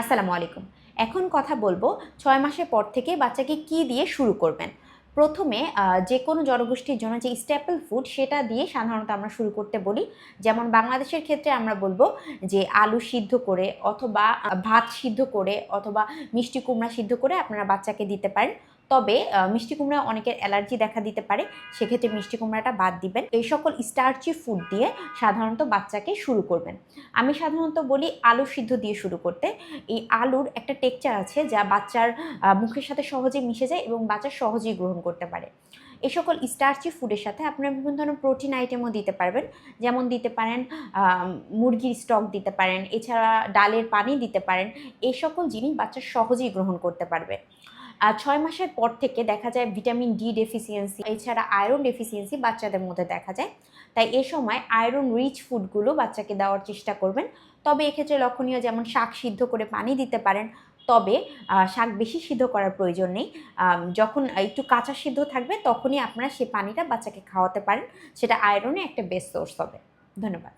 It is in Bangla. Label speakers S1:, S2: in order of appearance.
S1: আসসালামু আলাইকুম। এখন কথা বলব ছয় মাসের পর থেকে বাচ্চাকে কি দিয়ে শুরু করবেন? প্রথমে যে কোনো জনগোষ্ঠীর জন্য যে স্ট্যাপল ফুড সেটা দিয়ে সাধারণত আমরা শুরু করতে বলি। যেমন বাংলাদেশের ক্ষেত্রে আমরা বলব যে আলু সিদ্ধ করে অথবা ভাত সিদ্ধ করে অথবা মিষ্টি কুমড়া সিদ্ধ করে আপনারা বাচ্চাকে দিতে পারেন। তবে মিষ্টি কুমড়া অনেকের অ্যালার্জি দেখা দিতে পারে, সেক্ষেত্রে মিষ্টি কুমড়াটা বাদ দিবেন। এই সকল স্টার্চি ফুড দিয়ে সাধারণত বাচ্চাকে শুরু করবেন। আমি সাধারণত বলি আলু সিদ্ধ দিয়ে শুরু করতে। এই আলুর একটা টেক্সচার আছে যা বাচ্চার মুখের সাথে সহজেই মিশে যায় এবং বাচ্চা সহজেই গ্রহণ করতে পারে। এই সকল স্টার্চি ফুডের সাথে আপনারা বিভিন্ন ধরনের প্রোটিন আইটেমও দিতে পারবেন। যেমন দিতে পারেন মুরগির স্টক দিতে পারেন, এছাড়া ডালের পানি দিতে পারেন। এই সকল জিনিস বাচ্চা সহজেই গ্রহণ করতে পারবে। ছয় মাসের পর থেকে দেখা যায় ভিটামিন ডি ডেফিসিয়েন্সি এছাড়া আয়রন ডেফিসিয়েন্সি বাচ্চাদের মধ্যে দেখা যায়। তাই এ সময় আয়রন রিচ ফুডগুলো বাচ্চাকে দেওয়ার চেষ্টা করবেন। তবে এক্ষেত্রে লক্ষণীয় যেমন শাক সিদ্ধ করে পানি দিতে পারেন, তবে শাক বেশি সিদ্ধ করার প্রয়োজন নেই। যখন একটু কাঁচা সিদ্ধ থাকবে, তখনই আপনারা সে পানিটা বাচ্চাকে খাওয়াতে পারেন। সেটা আয়রনে একটা বেস্ট সোর্স হবে। ধন্যবাদ।